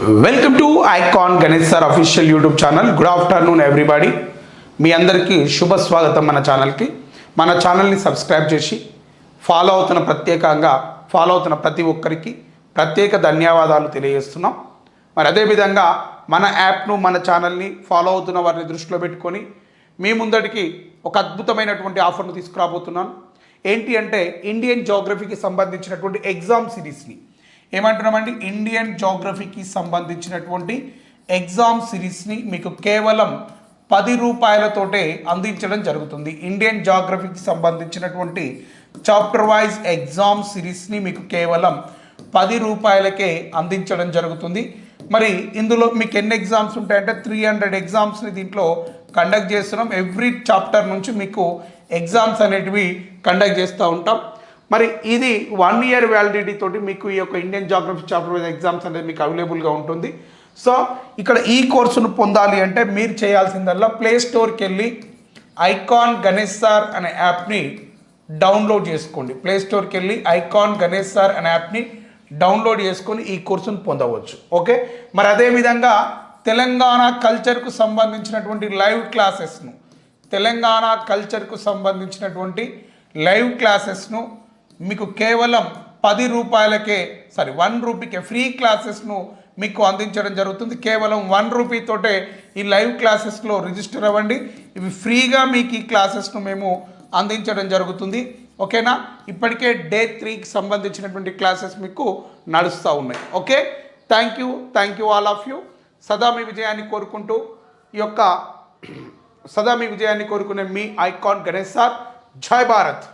Welcome to icon Ganesh sir official YouTube channel good afternoon everybody మీ అందరికీ శుభ స్వాగతం మన ఛానల్కి మన ఛానల్ని సబ్స్క్రైబ్ చేసి ఫాలో అవుతున్న ప్రత్యేకంగా ఫాలో అవుతున్న ప్రతి ఒక్కరికి ప్రత్యేక ధన్యవాదాలు తెలియజేస్తున్నాం. మరి అదేవిధంగా మన యాప్ను మన ఛానల్ని ఫాలో అవుతున్న వారిని దృష్టిలో పెట్టుకొని మీ ముందటికి ఒక అద్భుతమైనటువంటి ఆఫర్ను తీసుకురాబోతున్నాను. ఏంటి అంటే ఇండియన్ జోగ్రఫీకి సంబంధించినటువంటి ఎగ్జామ్ సిరీస్ని ఏమంటున్నామండి? ఇండియన్ జోగ్రఫీకి సంబంధించినటువంటి ఎగ్జామ్ సిరీస్ని మీకు కేవలం పది రూపాయలతోటే అందించడం జరుగుతుంది. ఇండియన్ జాగ్రఫీకి సంబంధించినటువంటి చాప్టర్ వైజ్ ఎగ్జామ్ సిరీస్ని మీకు కేవలం పది రూపాయలకే అందించడం జరుగుతుంది. మరి ఇందులో మీకు ఎన్ని ఎగ్జామ్స్ ఉంటాయంటే త్రీ హండ్రెడ్ ఎగ్జామ్స్ని దీంట్లో కండక్ట్ చేస్తున్నాం. ఎవ్రీ చాప్టర్ నుంచి మీకు ఎగ్జామ్స్ అనేటివి కండక్ట్ చేస్తూ ఉంటాం. మరి ఇది వన్ ఇయర్ వ్యాలిడిటీ తోటి మీకు ఈ యొక్క Indian geography chapter wise exams అనేది మీకు అవైలబుల్గా ఉంటుంది. సో ఇక్కడ ఈ కోర్సును పొందాలి అంటే మీరు చేయాల్సిందల్లా ప్లే స్టోర్కి వెళ్ళి ఐకాన్ గణేష్ సార్ అనే యాప్ని డౌన్లోడ్ చేసుకోండి. ప్లే స్టోర్కి వెళ్ళి ఐకాన్ గణేష్ సార్ అనే యాప్ని డౌన్లోడ్ చేసుకొని ఈ కోర్సును పొందవచ్చు. ఓకే మరి అదేవిధంగా తెలంగాణ కల్చర్కు సంబంధించినటువంటి లైవ్ క్లాసెస్ను తెలంగాణ కల్చర్కు సంబంధించినటువంటి లైవ్ క్లాసెస్ను మీకు కేవలం పది రూపాయలకే సారీ వన్ రూపీకే ఫ్రీ క్లాసెస్ను మీకు అందించడం జరుగుతుంది. కేవలం వన్ రూపీతోటే ఈ లైవ్ క్లాసెస్లో రిజిస్టర్ అవ్వండి. ఇవి ఫ్రీగా మీకు ఈ క్లాసెస్ను మేము అందించడం జరుగుతుంది. ఓకేనా? ఇప్పటికే డే త్రీకి సంబంధించినటువంటి క్లాసెస్ మీకు నడుస్తూ ఉన్నాయి. Okay? Thank you thank you all of you సదా మీ విజయాన్ని కోరుకుంటూ ఈ యొక్క సదా మీ విజయాన్ని కోరుకునే మీ ఐకాన్ గణేష్ సార్. జై భారత్.